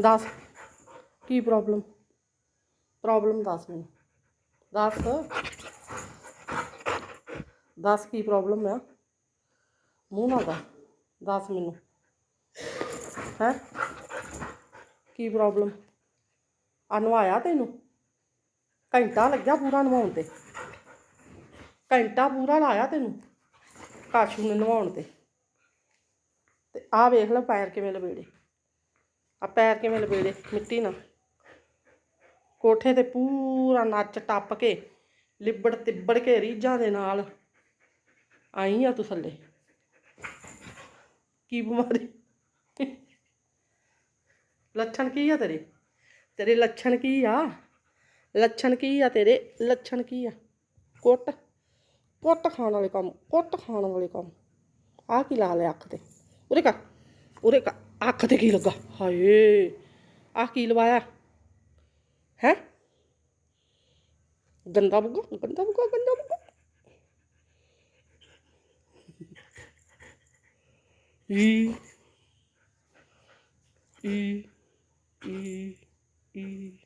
ਦੱਸ। ਕੀ problem problem ਦੱਸ ਮੈਨੂੰ। ਦੱਸ। ਦੱਸ ਕੀ ਪ੍ਰੋਬਲਮ ਆ? ਮੂੰਹ ਨਾਲ ਦੱਸ। ਦੱਸ ਮੈਨੂੰ। ਹੈ? ਕੀ ਪ੍ਰੋਬਲਮ ਆ ਨਵਾਇਆ ਤੈਨੂੰ? ਘੰਟਾ ਲੱਗਿਆ ਪੂਰਾ ਨਵਾਉਣ ਤੇ। ਘੰਟਾ ਪੂਰਾ ਲਾਇਆ ਤੈਨੂੰ? ਕਾਸ਼ੂ ਨੇ ਨਵਾਉਣ ਤੇ। ਤੇ ਆ ਵੇਖ ਲੈ ਪੈਰ ਕਿਵੇਂ ਲਵੇੜੇ ਆ ਪੈਰ ਕਿਵੇਂ ਲਪੇੜੇ ਮਿੱਟੀ ਨਾਲ। ਕੋਠੇ ਤੇ ਪੂਰਾ ਨੱਚ ਟੱਪ ਕੇ ਲਿਬੜ ਤਿੱਬੜ ਕੇ ਰੀਝਾਂ ਦੇ ਨਾਲ ਆਈ ਆ ਤੂੰ ਥੱਲੇ। ਕੀ ਬਿਮਾਰੀ? ਲੱਛਣ ਕੀ ਆ ਤੇਰੇ? ਤੇਰੇ ਲੱਛਣ ਕੀ ਆ? ਲੱਛਣ ਕੀ ਆ ਤੇਰੇ? ਲੱਛਣ ਕੀ ਆ? ਕੁੱਟ। ਕੁੱਟ ਖਾਣ ਵਾਲੇ ਕੰਮ, ਕੁੱਟ ਖਾਣ ਵਾਲੇ ਕੰਮ। ਆ ਕੀ ਲਾ ਲਿਆ ਅੱਖ ਤੇ? ਉਰੇ ਕਰ ਉਰੇ ਕਰ। ਅੱਖ ਤੇ ਕੀ ਲੱਗਾ? ਹਾਏ ਆ ਕੀ ਲਵਾਇਆ? ਹੈ? ਗੰਦਾ ਬੁੱਗਾ ਗੰਦਾ ਬੁੱਗਾ ਗੰਦਾ ਬੁੱਗਾ ਈ ਈ ਈ ਈ।